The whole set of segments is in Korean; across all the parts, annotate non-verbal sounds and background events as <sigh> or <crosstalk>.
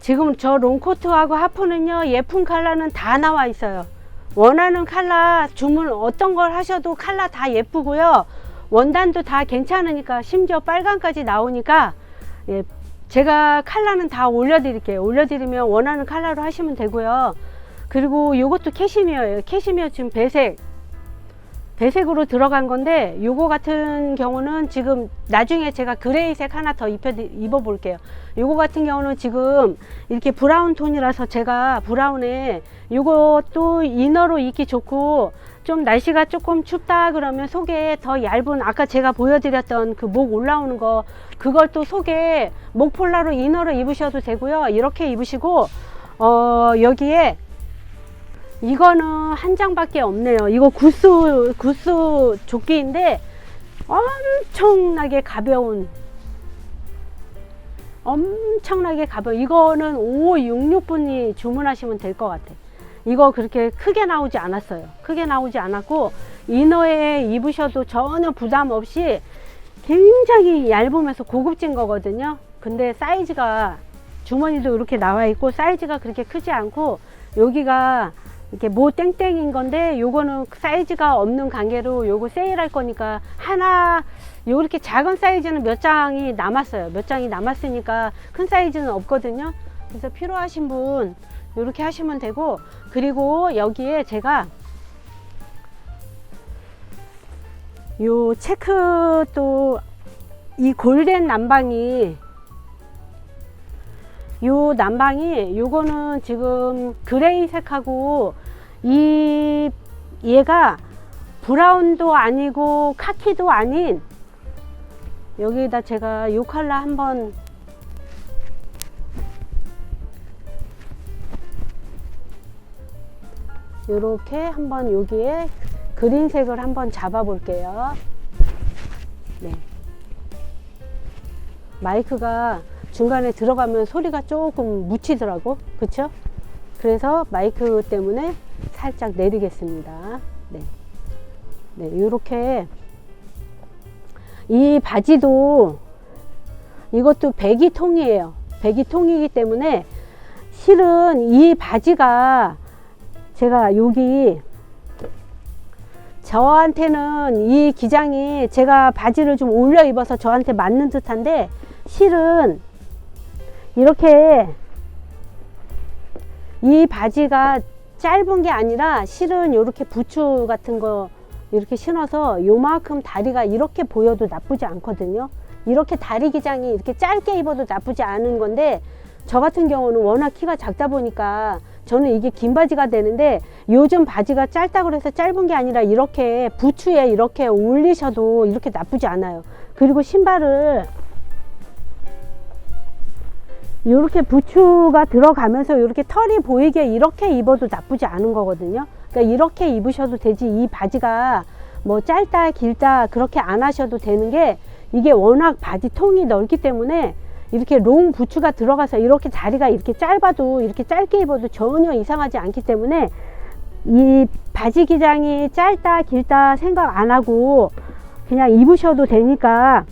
지금 저 롱코트하고 하프는요 예쁜 컬러는 다 나와 있어요. 원하는 컬러 주문 어떤 걸 하셔도 컬러 다 예쁘고요. 원단도 다 괜찮으니까 심지어 빨강까지 나오니까 예, 제가 컬러는 다 올려드릴게요. 올려드리면 원하는 컬러로 하시면 되고요. 그리고 이것도 캐시미어예요. 캐시미어 지금 배색 배색으로 들어간 건데 요거 같은 경우는 지금 나중에 제가 그레이색 하나 더 입혀 입어 볼게요. 요거 같은 경우는 지금 이렇게 브라운 톤이라서 제가 브라운에 요것도 이너로 입기 좋고 좀 날씨가 조금 춥다 그러면 속에 더 얇은 아까 제가 보여드렸던 그 목 올라오는 거 그걸 또 속에 목 폴라로 이너로 입으셔도 되고요. 이렇게 입으시고 어 여기에 이거는 한 장밖에 없네요. 이거 구스 구스 조끼인데 엄청나게 가벼운 엄청나게 가벼워. 이거는 5566분이 주문하시면 될 것 같아. 이거 그렇게 크게 나오지 않았어요. 크게 나오지 않았고 이너에 입으셔도 전혀 부담 없이 굉장히 얇으면서 고급진 거거든요. 근데 사이즈가 주머니도 이렇게 나와 있고 사이즈가 그렇게 크지 않고 여기가 이렇게 모 땡땡인 건데 요거는 사이즈가 없는 관계로 요거 세일할 거니까 하나 요렇게 작은 사이즈는 몇 장이 남았어요. 몇 장이 남았으니까 큰 사이즈는 없거든요. 그래서 필요하신 분 요렇게 하시면 되고 그리고 여기에 제가 요 체크 또 이 골덴 남방이 요 난방이 요거는 지금 그레이색하고 이 얘가 브라운도 아니고 카키도 아닌 여기다 제가 요 컬러 한번 요렇게 한번 여기에 그린색을 한번 잡아 볼게요 네. 마이크가 중간에 들어가면 소리가 조금 묻히더라고. 그쵸? 그래서 마이크 때문에 살짝 내리겠습니다. 네. 네 이렇게 이 바지도 이것도 배기통이에요. 배기통이기 때문에 실은 이 바지가 제가 여기 저한테는 이 기장이 제가 바지를 좀 올려 입어서 저한테 맞는 듯한데 실은 이렇게 이 바지가 짧은 게 아니라 실은 이렇게 부츠 같은 거 이렇게 신어서 요만큼 다리가 이렇게 보여도 나쁘지 않거든요. 이렇게 다리 기장이 이렇게 짧게 입어도 나쁘지 않은 건데 저 같은 경우는 워낙 키가 작다 보니까 저는 이게 긴 바지가 되는데 요즘 바지가 짧다 그래서 짧은 게 아니라 이렇게 부츠에 이렇게 올리셔도 이렇게 나쁘지 않아요. 그리고 신발을 이렇게 부츠가 들어가면서 이렇게 털이 보이게 이렇게 입어도 나쁘지 않은 거거든요. 그러니까 이렇게 입으셔도 되지 이 바지가 뭐 짧다 길다 그렇게 안 하셔도 되는 게 이게 워낙 바지 통이 넓기 때문에 이렇게 롱 부츠가 들어가서 이렇게 다리가 이렇게 짧아도 이렇게 짧게 입어도 전혀 이상하지 않기 때문에 이 바지 기장이 짧다 길다 생각 안 하고 그냥 입으셔도 되니까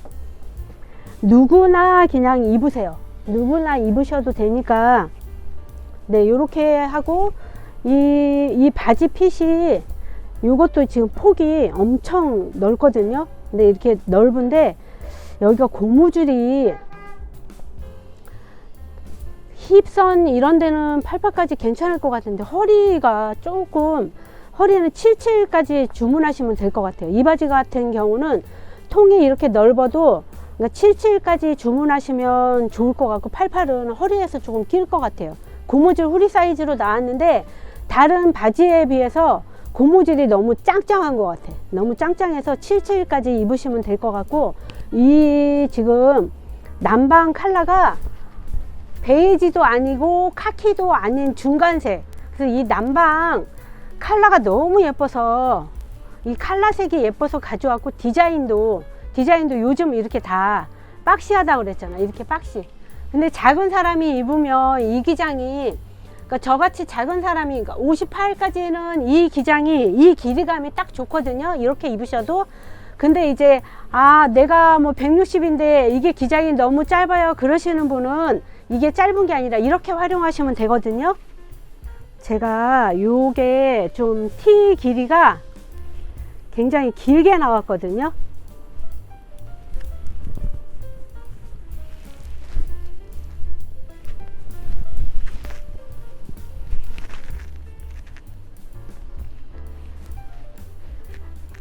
누구나 그냥 입으세요. 누구나 입으셔도 되니까. 네 이렇게 하고 이, 이 바지 핏이 이것도 지금 폭이 엄청 넓거든요. 근데 이렇게 넓은데 여기가 고무줄이 힙선 이런 데는 팔팔까지 괜찮을 것 같은데 허리가 조금 허리는 77까지 주문하시면 될 것 같아요. 이 바지 같은 경우는 통이 이렇게 넓어도 그러니까 77까지 주문하시면 좋을 것 같고 88은 허리에서 조금 길것 같아요. 고무줄 후리 사이즈로 나왔는데 다른 바지에 비해서 고무줄이 너무 짱짱한 것 같아. 너무 짱짱해서 77까지 입으시면 될 것 같고 이 지금 남방 컬러가 베이지도 아니고 카키도 아닌 중간색. 그래서 이 남방 컬러가 너무 예뻐서 이 컬러색이 예뻐서 가져왔고 디자인도 디자인도 요즘 이렇게 다 박시하다 그랬잖아. 이렇게 박시. 근데 작은 사람이 입으면 이 기장이 그러니까 저같이 작은 사람이 그러니까 58까지는 이 기장이 이 길이감이 딱 좋거든요. 이렇게 입으셔도. 근데 이제 아 내가 뭐 160인데 이게 기장이 너무 짧아요. 그러시는 분은 이게 짧은 게 아니라 이렇게 활용하시면 되거든요. 제가 요게 좀티 길이가 굉장히 길게 나왔거든요.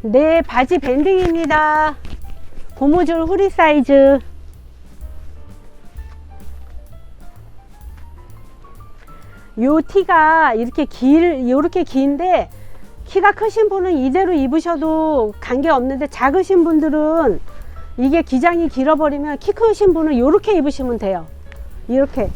네, 바지 밴딩입니다. 고무줄 후리 사이즈. 요 티가 이렇게 길, 요렇게 긴데 키가 크신 분은 이대로 입으셔도 관계 없는데 작으신 분들은 이게 기장이 길어버리면 키 크신 분은 요렇게 입으시면 돼요. 이렇게.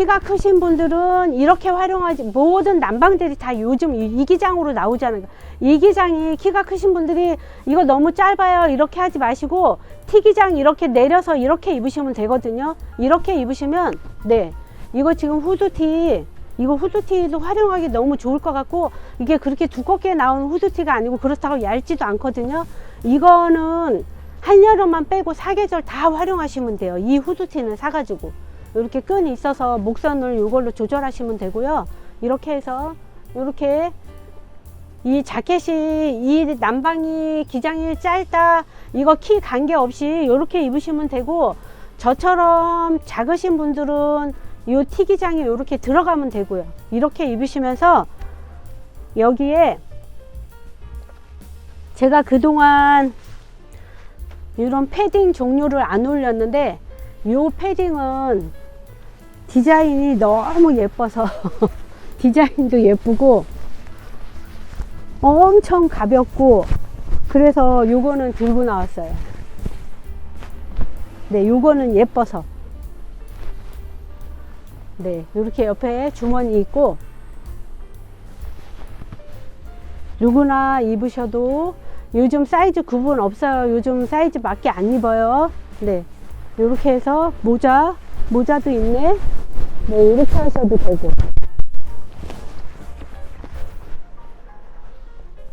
키가 크신 분들은 이렇게 활용하지 모든 난방들이 다 요즘 이- 이기장으로 나오잖아요. 이기장이 키가 크신 분들이 이거 너무 짧아요 이렇게 하지 마시고 티기장 이렇게 내려서 이렇게 입으시면 되거든요. 이렇게 입으시면 네 이거 지금 후드티 이거 후드티도 활용하기 너무 좋을 것 같고 이게 그렇게 두껍게 나온 후드티가 아니고 그렇다고 얇지도 않거든요. 이거는 한여름만 빼고 사계절 다 활용하시면 돼요. 이 후드티는 사가지고 이렇게 끈이 있어서 목선을 이걸로 조절하시면 되고요. 이렇게 해서 이렇게 이 자켓이 이 난방이 기장이 짧다 이거 키 관계없이 이렇게 입으시면 되고 저처럼 작으신 분들은 이 티기장이 이렇게 들어가면 되고요. 이렇게 입으시면서 여기에 제가 그동안 이런 패딩 종류를 안 올렸는데 이 패딩은 디자인이 너무 예뻐서 <laughs> 디자인도 예쁘고 엄청 가볍고 그래서 요거는 들고 나왔어요. 네, 요거는 예뻐서. 네, 이렇게 옆에 주머니 있고 누구나 입으셔도 요즘 사이즈 구분 없어요. 요즘 사이즈 맞게 안 입어요. 네, 이렇게 해서 모자, 모자도 있네. 네, 이렇게 하셔도 되고.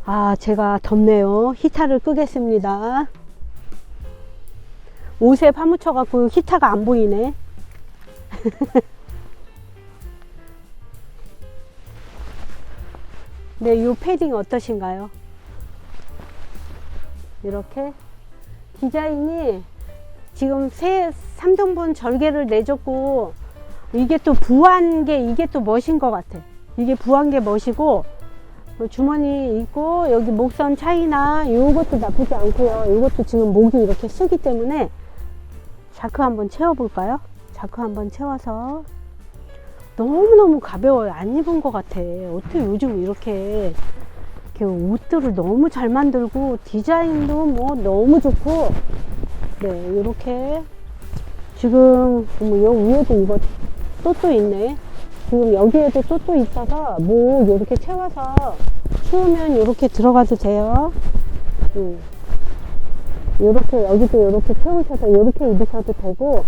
아, 제가 덥네요. 히타를 끄겠습니다. 옷에 파묻혀 갖고 히타가 안 보이네. <laughs> 네, 이 패딩 어떠신가요? 이렇게 디자인이 지금 새 3등분 절개를 내줬고 이게 또 부한 게 이게 또 멋인 것 같아. 이게 부한 게 멋이고 뭐 주머니 있고 여기 목선 차이나 요것도 나쁘지 않고요. 요것도 지금 목이 이렇게 쓰기 때문에 자크 한번 채워볼까요? 자크 한번 채워서 너무너무 가벼워요. 안 입은 것 같아. 어떻게 요즘 이렇게, 이렇게 옷들을 너무 잘 만들고 디자인도 뭐 너무 좋고 네 이렇게 지금 뭐 여기 위에도 이거 또또 있네. 지금 여기에도 또또 있어서 뭐 이렇게 채워서 추우면 이렇게 들어가도 돼요. 음. 요렇게 여기도 이렇게 채우셔서 이렇게 입으셔도 되고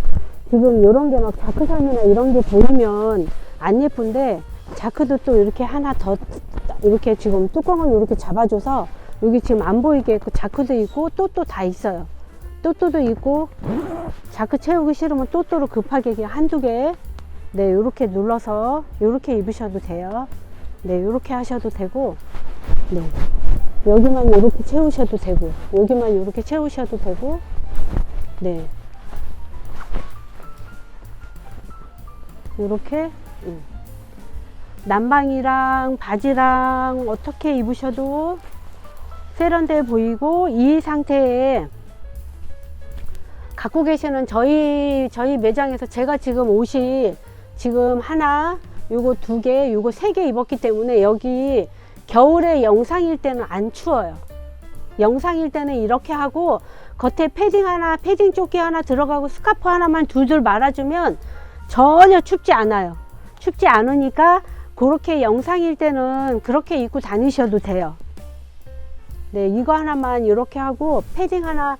지금 이런 게 막 자크선이나 이런 게 보이면 안 예쁜데 자크도 또 이렇게 하나 더 이렇게 지금 뚜껑을 이렇게 잡아줘서 여기 지금 안 보이게 그 자크도 있고 또또 다 있어요. 또또도 있고 자크 채우기 싫으면 또또로 급하게 한두 개 네, 이렇게 눌러서 이렇게 입으셔도 돼요. 네, 이렇게 하셔도 되고, 네, 여기만 이렇게 채우셔도 되고, 여기만 이렇게 채우셔도 되고, 네, 이렇게 음. 난방이랑 바지랑 어떻게 입으셔도 세련돼 보이고 이 상태에 갖고 계시는 저희 저희 매장에서 제가 지금 옷이 지금 하나 요거 두 개 요거 세 개 입었기 때문에 여기 겨울에 영상일 때는 안 추워요. 영상일 때는 이렇게 하고 겉에 패딩 하나 패딩 조끼 하나 들어가고 스카프 하나만 둘둘 말아주면 전혀 춥지 않아요. 춥지 않으니까 그렇게 영상일 때는 그렇게 입고 다니셔도 돼요. 네 이거 하나만 이렇게 하고 패딩 하나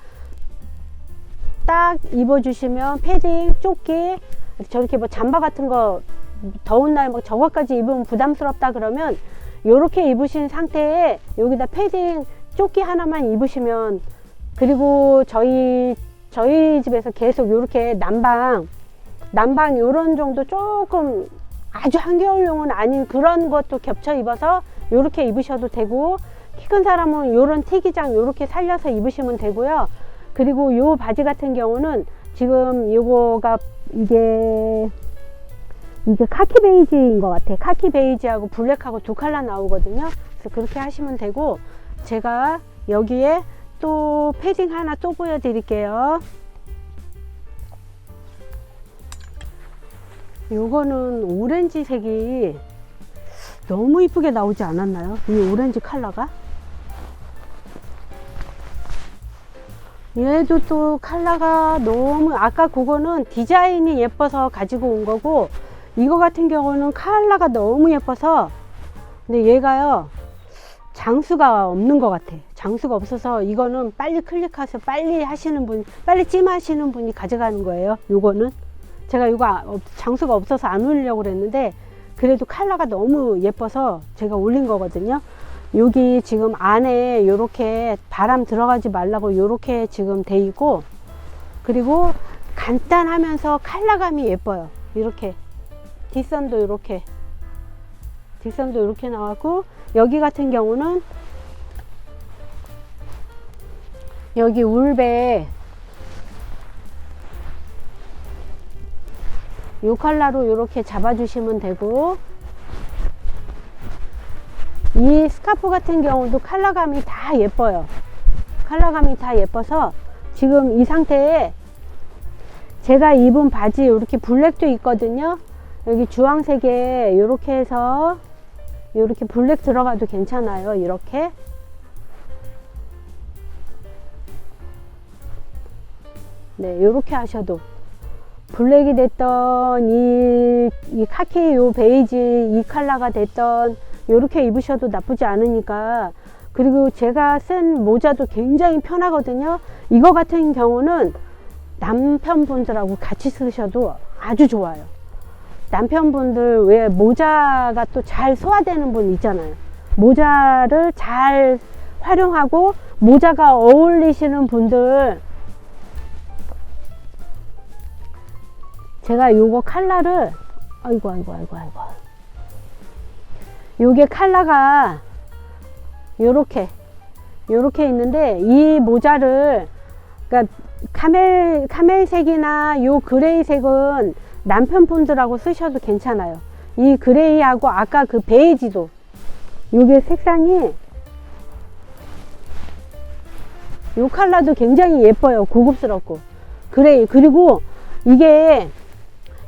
딱 입어주시면 패딩, 조끼, 저렇게 뭐 잠바 같은 거 더운 날뭐 저거까지 입으면 부담스럽다 그러면 이렇게 입으신 상태에 여기다 패딩, 조끼 하나만 입으시면 그리고 저희 저희 집에서 계속 이렇게 난방 난방 요런 정도 조금 아주 한겨울용은 아닌 그런 것도 겹쳐 입어서 요렇게 입으셔도 되고 키 큰 사람은 요런 티기장 요렇게 살려서 입으시면 되고요. 그리고 요 바지 같은 경우는 지금 요거가 이게 이게 카키 베이지인 것 같아. 카키 베이지하고 블랙하고 두 컬러 나오거든요. 그래서 그렇게 하시면 되고 제가 여기에 또 패딩 하나 또 보여드릴게요. 요거는 오렌지 색이 너무 이쁘게 나오지 않았나요? 이 오렌지 컬러가? 얘도 또 컬러가 너무 아까 그거는 디자인이 예뻐서 가지고 온 거고 이거 같은 경우는 컬러가 너무 예뻐서 근데 얘가요 장수가 없는 것 같아. 장수가 없어서 이거는 빨리 클릭해서 빨리 하시는 분 빨리 찜하시는 분이 가져가는 거예요 요거는. 제가 이거 아- 없- 장수가 없어서 안 올리려고 그랬는데 그래도 컬러가 너무 예뻐서 제가 올린 거거든요 여기 지금 안에 요렇게 바람 들어가지 말라고 요렇게 지금 돼 있고 그리고 간단하면서 컬러감이 예뻐요. 이렇게. 뒷선도 이렇게. 뒷선도 이렇게 나왔고 여기 같은 경우는 여기 울배. 요 컬러로 이렇게 잡아주시면 되고 이 스카프 같은 경우도 컬러감이 다 예뻐요. 컬러감이 다 예뻐서 지금 이 상태에 제가 입은 바지 이렇게 블랙도 있거든요. 여기 주황색에 이렇게 해서 이렇게 블랙 들어가도 괜찮아요 이렇게. 네 이렇게 하셔도 블랙이 됐던 이, 이 카키 요 베이지 이 컬러가 됐던 이렇게 입으셔도 나쁘지 않으니까. 그리고 제가 쓴 모자도 굉장히 편하거든요. 이거 같은 경우는 남편분들하고 같이 쓰셔도 아주 좋아요. 남편분들 왜 모자가 또 잘 소화되는 분 있잖아요. 모자를 잘 활용하고 모자가 어울리시는 분들. 제가 요거 칼라를 아이고 아이고 아이고 아이고 요게 칼라가 요렇게 요렇게 있는데 이 모자를 그러니까 카멜 카멜색이나 요 그레이색은 남편분들하고 쓰셔도 괜찮아요 이 그레이하고 아까 그 베이지도 요게 색상이 요 컬러도 굉장히 예뻐요 고급스럽고 그레이 그리고 이게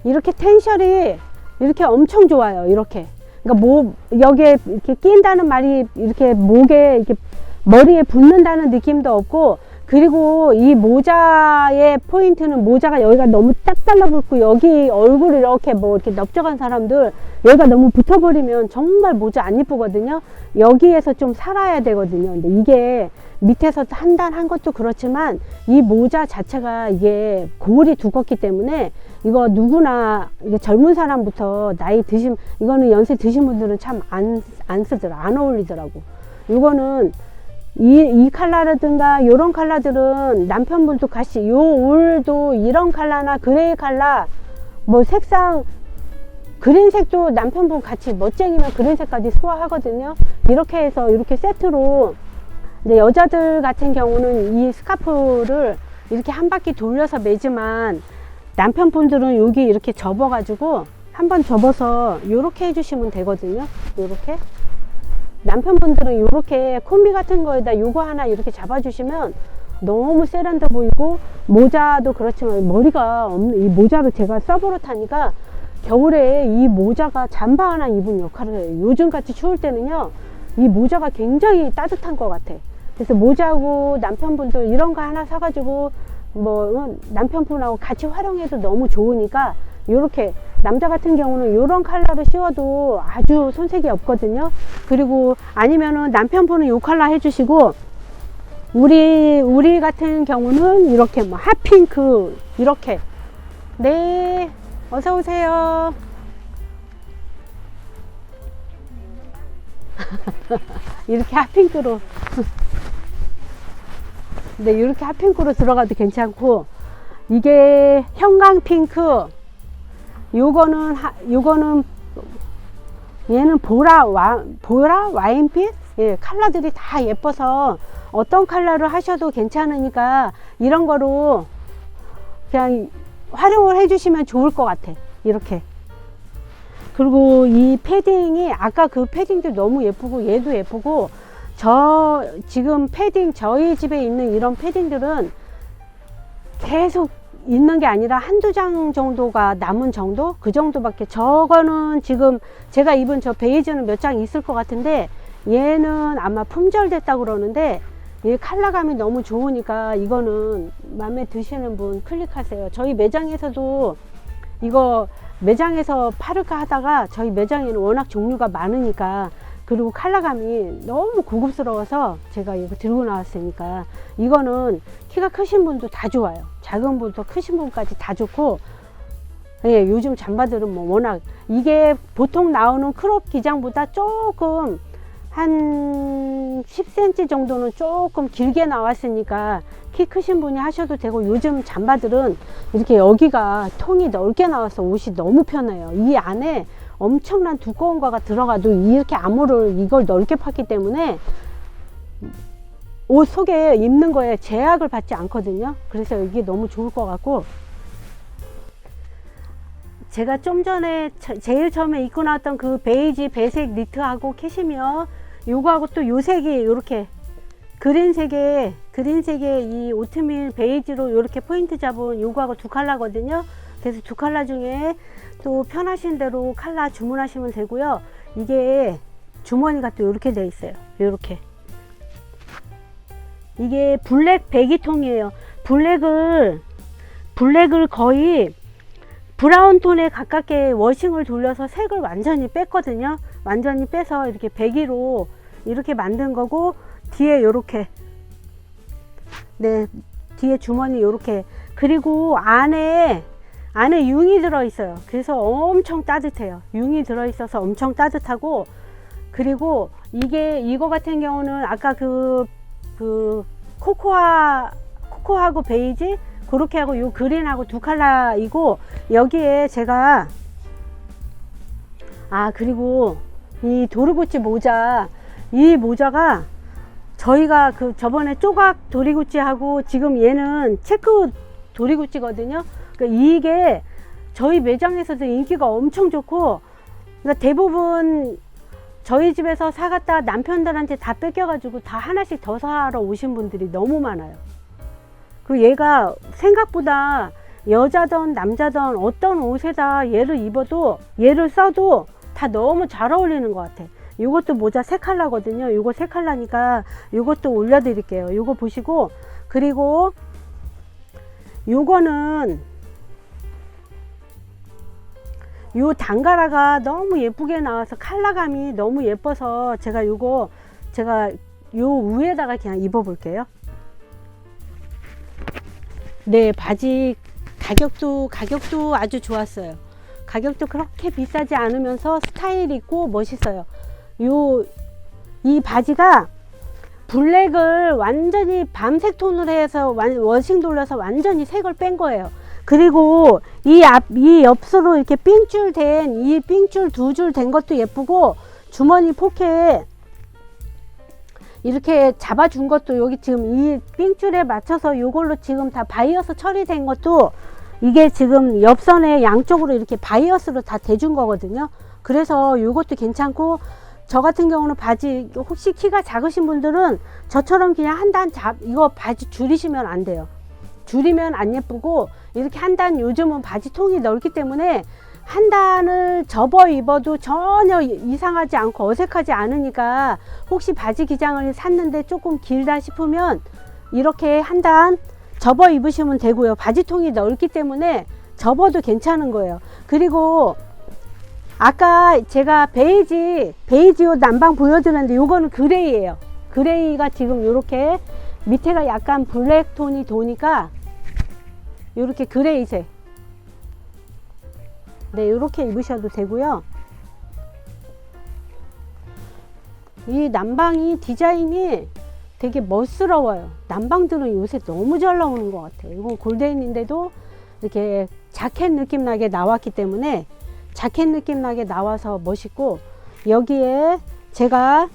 이렇게 텐션이 이렇게 엄청 좋아요. 이렇게. 그러니까 뭐 여기에 이렇게 낀다는 말이 이렇게 목에 이렇게 머리에 붙는다는 느낌도 없고 그리고 이 모자의 포인트는 모자가 여기가 너무 딱 달라붙고 여기 얼굴 이렇게 뭐 이렇게 넓적한 사람들 여기가 너무 붙어버리면 정말 모자 안 이쁘거든요. 여기에서 좀 살아야 되거든요. 근데 이게 밑에서 한 단 한 것도 그렇지만 이 모자 자체가 이게 고물이 두껍기 때문에 이거 누구나 이게 젊은 사람부터 나이 드신 이거는 연세 드신 분들은 참 안 안 쓰더라 안 어울리더라고. 이거는 이, 이 컬러라든가 요런 컬러들은 남편분도 같이 요 울도 이런 컬러나 그레이 컬러 뭐 색상 그린색도 남편분 같이 멋쟁이면 그린색까지 소화하거든요 이렇게 해서 이렇게 세트로 근데 여자들 같은 경우는 이 스카프를 이렇게 한 바퀴 돌려서 매지만 남편분들은 여기 이렇게 접어 가지고 한번 접어서 이렇게 해주시면 되거든요 이렇게 남편분들은 이렇게 콤비 같은 거에다 요거 하나 이렇게 잡아주시면 너무 세련돼 보이고 모자도 그렇지만 머리가 없는 이 모자를 제가 써버릇하니까 겨울에 이 모자가 잠바 하나 입은 역할을 해요. 요즘 같이 추울 때는요 이 모자가 굉장히 따뜻한 것 같아. 그래서 모자고 남편분들 이런 거 하나 사가지고 뭐 남편분하고 같이 활용해도 너무 좋으니까 이렇게 남자 같은 경우는 이런 컬러를 씌워도 아주 손색이 없거든요. 그리고 아니면은 남편분은 이 컬러 해주시고 우리 우리 같은 경우는 이렇게 뭐 핫핑크 이렇게 네 어서 오세요. <laughs> 이렇게 핫핑크로 네 이렇게 핫핑크로 들어가도 괜찮고 이게 형광 핑크 요거는 하, 요거는 얘는 보라 와 보라 와인빛? 예 컬러들이 다 예뻐서 어떤 컬러를 하셔도 괜찮으니까 이런 거로 그냥 활용을 해주시면 좋을 것 같아. 이렇게. 그리고 이 패딩이 아까 그 패딩도 너무 예쁘고 얘도 예쁘고 저 지금 패딩 저희 집에 있는 이런 패딩들은 계속 있는 게 아니라 한두 장 정도가 남은 정도? 그 정도밖에. 저거는 지금 제가 입은 저 베이지는 몇 장 있을 것 같은데 얘는 아마 품절됐다 그러는데 얘 컬러감이 너무 좋으니까 이거는 마음에 드시는 분 클릭하세요. 저희 매장에서도 이거 매장에서 팔을까 하다가 저희 매장에는 워낙 종류가 많으니까 그리고 컬러감이 너무 고급스러워서 제가 이거 들고 나왔으니까 이거는 키가 크신 분도 다 좋아요 작은 분부터 크신 분까지 다 좋고 예, 요즘 잠바들은 뭐 워낙 이게 보통 나오는 크롭 기장보다 조금 한 10cm 정도는 조금 길게 나왔으니까 키 크신 분이 하셔도 되고 요즘 잠바들은 이렇게 여기가 통이 넓게 나와서 옷이 너무 편해요. 이 안에 엄청난 두꺼운 거가 들어가도 이렇게 암호를 이걸 넓게 팠기 때문에 옷 속에 입는 거에 제약을 받지 않거든요. 그래서 이게 너무 좋을 것 같고 제가 좀 전에 저- 제일 처음에 입고 나왔던 그 베이지 배색 니트하고 캐시미어 요거하고 또 요 색이 요렇게 그린색에 그린색에 이 오트밀 베이지로 요렇게 포인트 잡은 요거하고 두 컬러거든요. 그래서 두 컬러 중에 또 편하신 대로 컬러 주문하시면 되고요. 이게 주머니가 또 이렇게 돼 있어요. 요렇게 이게 블랙 배기통이에요. 블랙을 블랙을 거의 브라운 톤에 가깝게 워싱을 돌려서 색을 완전히 뺐거든요. 완전히 빼서 이렇게 배기로 이렇게 만든 거고 뒤에 이렇게 네 뒤에 주머니 이렇게 그리고 안에 안에 융이 들어 있어요. 그래서 엄청 따뜻해요. 융이 들어 있어서 엄청 따뜻하고 그리고 이게 이거 같은 경우는 아까 그 그 코코아 코코하고 베이지 그렇게 하고 요 그린하고 두 컬러이고 여기에 제가 아 그리고 이 도르구찌 모자 이 모자가 저희가 그 저번에 조각 도리구찌하고 지금 얘는 체크 도리구찌거든요. 그러니까 이게 저희 매장에서도 인기가 엄청 좋고 그러니까 대부분 저희 집에서 사갔다 남편들한테 다 뺏겨가지고 다 하나씩 더 사러 오신 분들이 너무 많아요. 그 얘가 생각보다 여자든 남자든 어떤 옷에다 얘를 입어도 얘를 써도 다 너무 잘 어울리는 것 같아. 요것도 모자 세 컬러거든요. 요거 세 컬러니까 요것도 올려드릴게요. 요거 보시고 그리고 요거는 요 단가라가 너무 예쁘게 나와서 컬러감이 너무 예뻐서 제가 요거 제가 요 위에다가 그냥 입어 볼게요. 네, 바지 가격도 가격도 아주 좋았어요. 가격도 그렇게 비싸지 않으면서 스타일 있고 멋있어요. 요 이 바지가 블랙을 완전히 밤색 톤으로 해서 완- 워싱 돌려서 완전히 색을 뺀 거예요. 그리고 이 앞, 이 옆으로 이렇게 삥줄 된, 이 삥줄 두 줄 된 것도 예쁘고, 주머니 포켓 이렇게 잡아준 것도 여기 지금 이 삥줄에 맞춰서 이걸로 지금 다 바이어스 처리된 것도 이게 지금 옆선에 양쪽으로 이렇게 바이어스로 다 대준 거거든요. 그래서 이것도 괜찮고, 저 같은 경우는 바지 혹시 키가 작으신 분들은 저처럼 그냥 한 단 잡 이거 바지 줄이시면 안 돼요. 줄이면 안 예쁘고 이렇게 한 단 요즘은 바지 통이 넓기 때문에 한 단을 접어 입어도 전혀 이상하지 않고 어색하지 않으니까 혹시 바지 기장을 샀는데 조금 길다 싶으면 이렇게 한 단 접어 입으시면 되고요. 바지 통이 넓기 때문에 접어도 괜찮은 거예요. 그리고 아까 제가 베이지 베이지 옷 남방 보여드렸는데 요거는 그레이예요. 그레이가 지금 요렇게 밑에가 약간 블랙 톤이 도니까 요렇게 그레이색 네 요렇게 입으셔도 되고요. 이 남방이 디자인이 되게 멋스러워요. 남방들은 요새 너무 잘 나오는 것 같아요. 이건 골덴인데도 이렇게 자켓 느낌 나게 나왔기 때문에 자켓 느낌 나게 나와서 멋있고 여기에 제가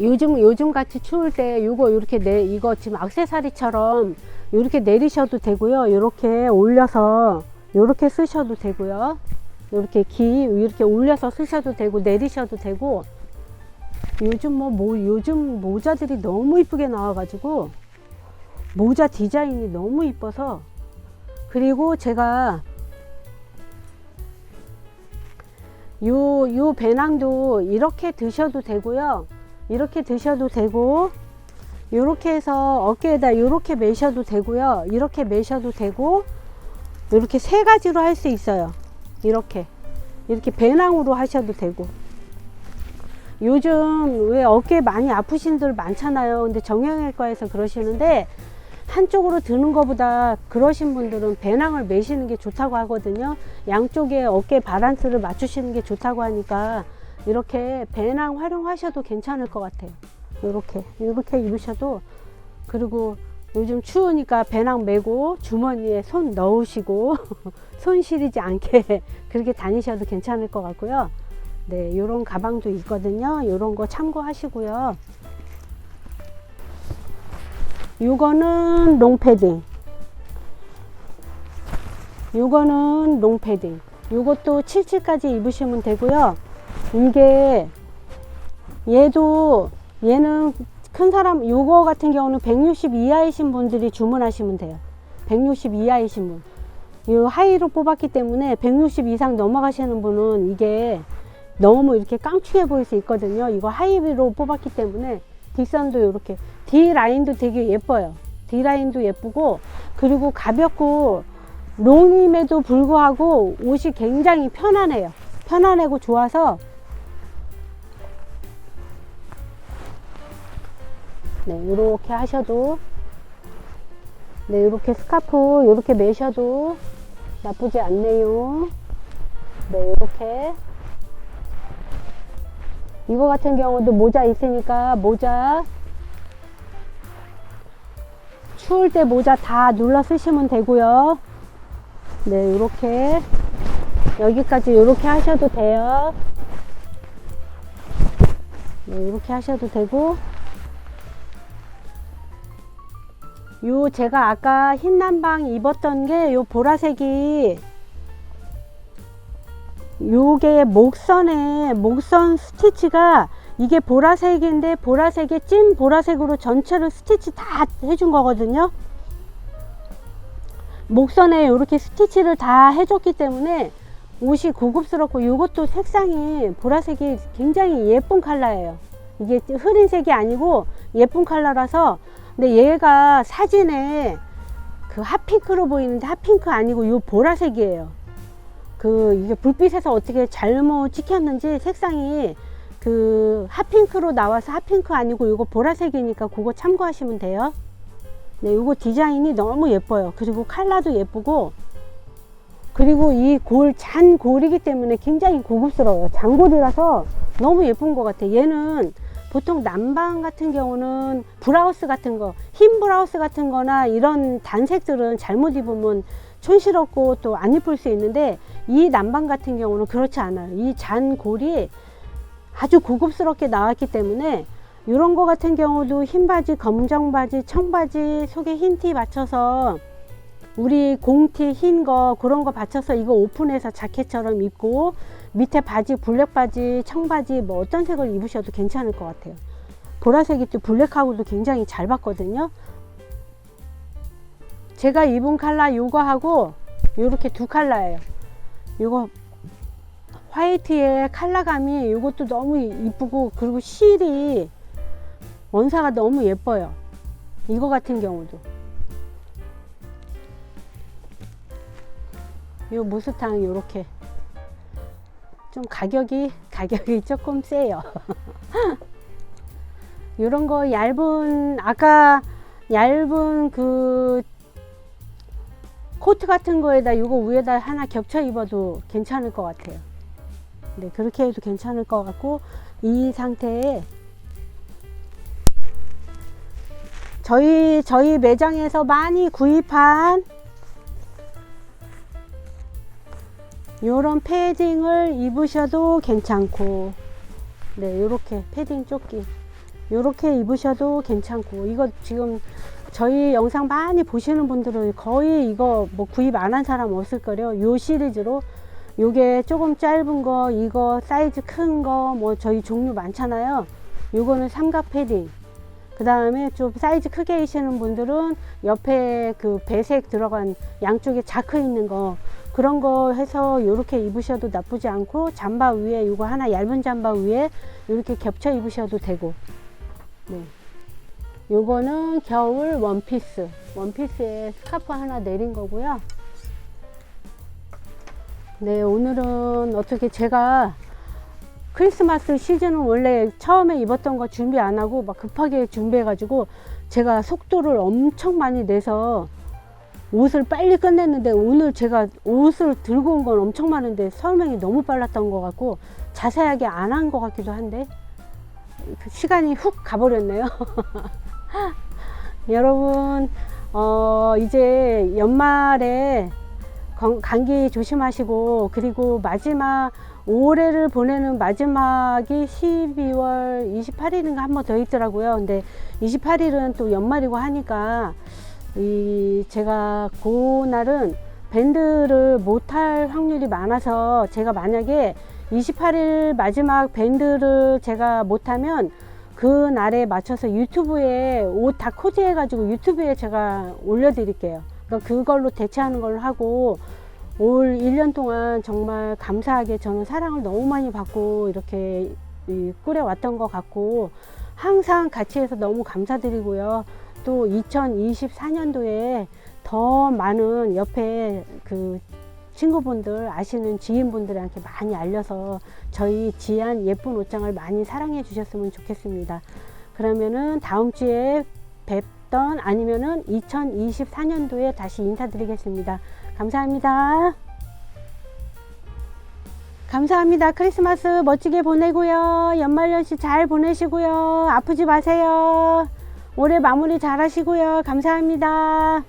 요즘 요즘 같이 추울 때 이거 이렇게 내 이거 지금 악세사리처럼 이렇게 내리셔도 되고요. 이렇게 올려서 이렇게 쓰셔도 되고요. 이렇게 기 이렇게 올려서 쓰셔도 되고 내리셔도 되고 요즘 뭐, 뭐 요즘 모자들이 너무 이쁘게 나와가지고 모자 디자인이 너무 이뻐서 그리고 제가 요, 요 배낭도 이렇게 드셔도 되고요. 이렇게 드셔도 되고, 요렇게 해서 어깨에다 요렇게 매셔도 되고요. 이렇게 매셔도 되고, 이렇게 세 가지로 할 수 있어요. 이렇게. 이렇게 배낭으로 하셔도 되고. 요즘 왜 어깨 많이 아프신 분 많잖아요. 근데 정형외과에서 그러시는데, 한쪽으로 드는 것보다 그러신 분들은 배낭을 매시는 게 좋다고 하거든요. 양쪽에 어깨 바란스를 맞추시는 게 좋다고 하니까 이렇게 배낭 활용하셔도 괜찮을 것 같아요. 이렇게 이렇게 입으셔도 그리고 요즘 추우니까 배낭 메고 주머니에 손 넣으시고 <laughs> 손 시리지 않게 <laughs> 그렇게 다니셔도 괜찮을 것 같고요. 네, 이런 가방도 있거든요. 이런 거 참고하시고요. 요거는 롱패딩. 요거는 롱패딩. 요것도 77까지 입으시면 되고요. 이게 얘도 얘는 큰 사람 요거 같은 경우는 160 이하이신 분들이 주문하시면 돼요. 160 이하이신 분. 요 하이로 뽑았기 때문에 160 이상 넘어가시는 분은 이게 너무 이렇게 깡충해 보일 수 있거든요. 이거 하이로 뽑았기 때문에 뒷선도 이렇게 D 라인도 되게 예뻐요. D 라인도 예쁘고 그리고 가볍고 롱임에도 불구하고 옷이 굉장히 편안해요. 편안하고 좋아서 네 이렇게 하셔도 네 이렇게 스카프 이렇게 매셔도 나쁘지 않네요. 네 이렇게 이거 같은 경우도 모자 있으니까 모자 추울 때 모자 다 눌러 쓰시면 되고요. 네, 이렇게 여기까지 이렇게 하셔도 돼요. 네, 이렇게 하셔도 되고 요 제가 아까 흰 남방 입었던 게 요 보라색이 요게 목선에 목선 스티치가 이게 보라색인데 보라색에 찐 보라색으로 전체를 스티치 다 해준 거거든요. 목선에 이렇게 스티치를 다 해줬기 때문에 옷이 고급스럽고 이것도 색상이 보라색이 굉장히 예쁜 컬러예요. 이게 흐린 색이 아니고 예쁜 컬러라서 근데 얘가 사진에 그 핫핑크로 보이는데 핫핑크 아니고 이 보라색이에요 그 이게 불빛에서 어떻게 잘못 찍혔는지 색상이 그 핫핑크로 나와서 핫핑크 아니고 이거 보라색이니까 그거 참고하시면 돼요. 네, 이거 디자인이 너무 예뻐요. 그리고 컬러도 예쁘고 그리고 이 골 잔 골이기 때문에 굉장히 고급스러워요. 잔골이라서 너무 예쁜 것 같아요. 얘는 보통 남방 같은 경우는 브라우스 같은 거, 흰 브라우스 같은 거나 이런 단색들은 잘못 입으면 촌스럽고 또안 이쁠 수 있는데 이 남방 같은 경우는 그렇지 않아요. 이 잔골이 아주 고급스럽게 나왔기 때문에 이런 거 같은 경우도 흰 바지, 검정 바지, 청바지, 속에 흰 티 맞춰서 우리 공티 흰 거 그런 거 받쳐서 이거 오픈해서 자켓처럼 입고 밑에 바지 블랙 바지 청바지 뭐 어떤 색을 입으셔도 괜찮을 것 같아요. 보라색이 또 블랙하고도 굉장히 잘 봤거든요. 제가 입은 컬러 요거하고 요렇게 두 컬러예요. 요거 화이트의 컬러감이 이것도 너무 이쁘고 그리고 실이 원사가 너무 예뻐요. 이거 같은 경우도. 요 무스탕 요렇게 좀 가격이 <laughs> 가격이 조금 세요. <laughs> 요런 거 얇은 아까 얇은 그 코트 같은 거에다 이거 위에다 하나 겹쳐 입어도 괜찮을 것 같아요. 네 그렇게 해도 괜찮을 것 같고 이 상태에 저희 저희 매장에서 많이 구입한 요런 패딩을 입으셔도 괜찮고 네 요렇게 패딩 조끼 요렇게 입으셔도 괜찮고 이거 지금 저희 영상 많이 보시는 분들은 거의 이거 뭐 구입 안 한 사람 없을 거래요. 요 시리즈로. 요게 조금 짧은 거 이거 사이즈 큰 거 뭐 저희 종류 많잖아요. 요거는 삼각 패딩. 그 다음에 좀 사이즈 크게 입으시는 분들은 옆에 그 배색 들어간 양쪽에 자크 있는 거 그런 거 해서 이렇게 입으셔도 나쁘지 않고 잠바 위에 이거 하나 얇은 잠바 위에 이렇게 겹쳐 입으셔도 되고. 네. 요거는 겨울 원피스. 원피스에 스카프 하나 내린 거고요. 네 오늘은 어떻게 제가 크리스마스 시즌은 원래 처음에 입었던 거 준비 안 하고 막 급하게 준비해 가지고 제가 속도를 엄청 많이 내서 옷을 빨리 끝냈는데 오늘 제가 옷을 들고 온 건 엄청 많은데 설명이 너무 빨랐던 것 같고 자세하게 안 한 것 같기도 한데 그 시간이 훅 가버렸네요. <laughs> 여러분 어, 이제 연말에 건- 감기 조심하시고 그리고 마지막 올해를 보내는 마지막이 12월 28일인가 한 번 더 있더라고요. 근데 28일은 또 연말이고 하니까 이 제가 그날은 밴드를 못할 확률이 많아서 제가 만약에 28일 마지막 밴드를 제가 못하면 그 날에 맞춰서 유튜브에 옷 다 코디해 가지고 유튜브에 제가 올려 드릴게요. 그러니까 그걸로 대체하는 걸로 하고 올 1년 동안 정말 감사하게 저는 사랑을 너무 많이 받고 이렇게 이 꾸려왔던 것 같고 항상 같이 해서 너무 감사드리고요. 또 2024년도에 더 많은 옆에 그 친구분들 아시는 지인분들한테 많이 알려서 저희 지안 예쁜 옷장을 많이 사랑해 주셨으면 좋겠습니다. 그러면은 다음 주에 뵙던 아니면은 2024년도에 다시 인사드리겠습니다. 감사합니다. 감사합니다. 크리스마스 멋지게 보내고요. 연말연시 잘 보내시고요. 아프지 마세요. 올해 마무리 잘 하시고요. 감사합니다.